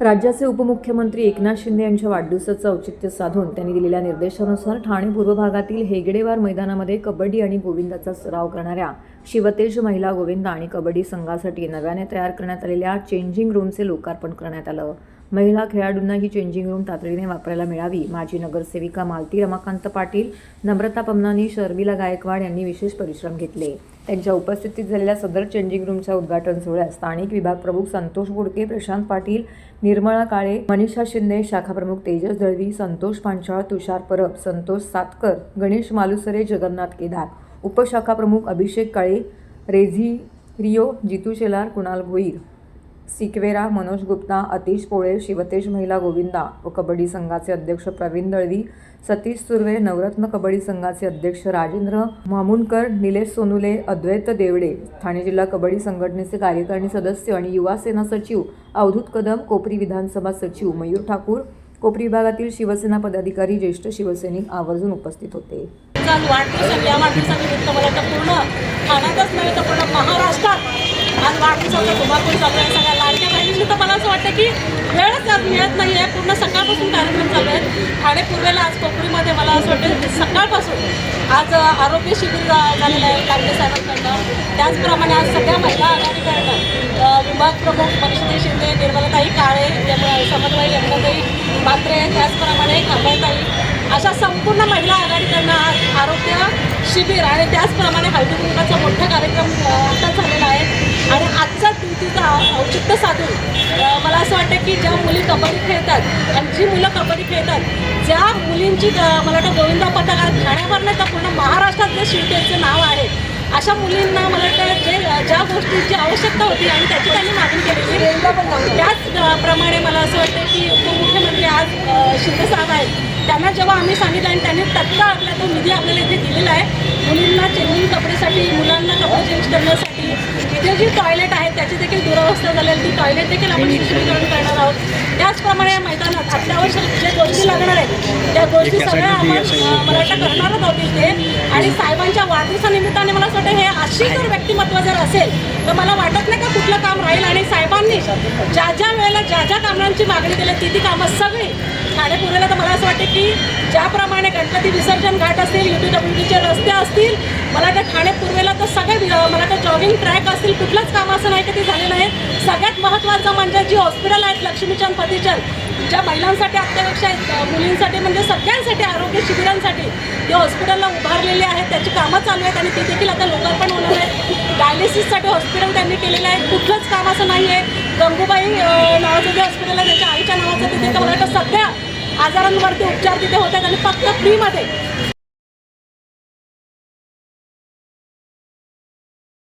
राज्याचे उपमुख्यमंत्री एकनाथ शिंदे यांच्या वाढदिवसाचं औचित्य साधून त्यांनी दिलेल्या निर्देशानुसार ठाणे पूर्व भागातील हेगडेवार मैदानामध्ये कबड्डी आणि गोविंदाचा सराव करणाऱ्या शिवतेज महिला गोविंदा आणि कबड्डी संघासाठी नव्याने तयार करण्यात आलेल्या चेंजिंग रूमचे लोकार्पण करण्यात आलं. महिला खेळाडूंना ही चेंजिंग रूम तातडीने वापरायला मिळावी. माजी नगरसेविका मालती रमाकांत पाटील नम्रता पमनानी शर्मिला गायकवाड यांनी विशेष परिश्रम घेतले. त्यांच्या उपस्थितीत झालेल्या सदर चेंजिंग रूमच्या उद्घाटन सोहळ्यात स्थानिक विभाग प्रमुख संतोष गुडके प्रशांत पाटील निर्मळा काळे मनीषा शिंदे शाखा प्रमुख तेजस दळवी संतोष पांचाळ तुषार परब संतोष सातकर गणेश मालुसरे जगन्नाथ केदार उपशाखा प्रमुख अभिषेक काळे रेझी रिओ जितू शेलार कुणाल भोईर सिकवेरा मनोज गुप्ता अतिश पोळे शिवतेश महिला गोविंदा व कबड्डी संघाचे अध्यक्ष प्रवीण दळवी सतीश सुर्वे नवरत्न कबड्डी संघाचे अध्यक्ष राजेंद्र मामुनकर निलेश सोनुले अद्वैत देवडे ठाणे जिल्हा कबड्डी संघटनेचे कार्यकारिणी सदस्य आणि युवा सेना सचिव अवधूत कदम कोपरी विधानसभा सचिव मयूर ठाकूर कोपरी विभागातील शिवसेना पदाधिकारी ज्येष्ठ शिवसैनिक आवर्जून उपस्थित होते. मला पूर्ण ठाण्यातच नाही तर पूर्ण महाराष्ट्रात आज वाढदिवसाचा धुमाकूळ चालू आहे सगळ्या लाडक्या बहिणींनी म्हणजे तर मला असं वाटतं की वेळच आज मिळत नाही आहे पूर्ण सकाळपासून कार्यक्रम चालू आहे. ठाणे पूर्वेला आज कोकणीमध्ये मला असं वाटतं सकाळपासून आज आरोग्य शिबिर झालेलं आहे लांडे साहेबांकडनं. त्याचप्रमाणे आज सगळ्या महिला आघाडीकडनं विभाग प्रमुख मनीषाताई शिंदे निर्मलाताई काळे समन्वय यमुनाताई मात्रे त्याचप्रमाणे खांबाताई अशा संपूर्ण महिला आघाडीकडनं आज आरोग्य शिबिर आणि त्याचप्रमाणे हळदी कुंकाचा मोठा कार्यक्रम अ, आता झालेला आहे आणि आजचा ड्युटीचा औचित्य साधून मला असं वाटतं की ज्या मुली कबड्डी खेळतात आणि जी मुलं कबड्डी खेळतात ज्या मुलींची मला वाटतं गोविंदा पथक आज ठाण्यावर नाही तर पूर्ण महाराष्ट्रात जे शिवतेचं नाव आहे अशा मुलींना मला वाटतं जे ज्या गोष्टींची आवश्यकता होती आणि त्याची त्यांनी मागणी केलेली त्याचप्रमाणे मला असं वाटतं की उपमुख्यमंत्री आज शिंदे साहेब आहेत. त्यांना जेव्हा आम्ही सांगितलं आणि त्यांनी तत्काळ आपला तो निधी आपल्याला इथे दिलेला आहे मुलींना चेंजिंग कपडेसाठी मुलांना कपडे चेंज करण्यासाठी इथे जी टॉयलेट आहे त्याची देखील दुरावस्था झालेली ती टॉयलेट देखील आपण सुशोभीकरण करणार आहोत. त्याचप्रमाणे या मैदानात अत्यावश्यक जे गोष्टी लागणार आहेत त्या गोष्टी सगळ्या आपण मला वाटतं करणारच आहोत इथे. आणि साहेबांच्या वाढदिवसानिमित्ताने मला असं वाटतं हे अशी जर व्यक्तिमत्व जर असेल तर मला वाटत नाही का कुठलं काम राहील? आणि साहेबांनी ज्या ज्या वेळेला ज्या ज्या कामांची मागणी केली ती ती कामं सगळी ठाणे तर मला असं वाटतं की ज्याप्रमाणे गणपती विसर्जन घाट असतील युटी डब्ल्यूचे रस्ते असतील मला त्या ठाणे पूर्वेला तर सगळे मला त्या जॉगिंग ट्रॅक असतील कुठलंच काम असं नाही की ते झालेलं आहे सगळ्यात महत्त्वाचं म्हणजे जी हॉस्पिटल आहेत लक्ष्मीचंद पतीचंद ज्या महिलांसाठी अत्यावश्यक आहेत मुलींसाठी म्हणजे सगळ्यांसाठी आरोग्य शिबिरांसाठी ते हॉस्पिटलला उभारलेले आहेत त्याची कामं चालू आहेत आणि ते देखील आता लोकार्पण होणार आहे. डायलिसिससाठी हॉस्पिटल त्यांनी केलेलं आहे. कुठलंच काम असं नाही आहे गंगूबाई नावाचं जे हॉस्पिटल आहे त्याच्या आईच्या नावाचं तिथे मला वाटतं सध्या आजारांवरती उपचार तिथे होतात आणि फक्त फ्रीमध्ये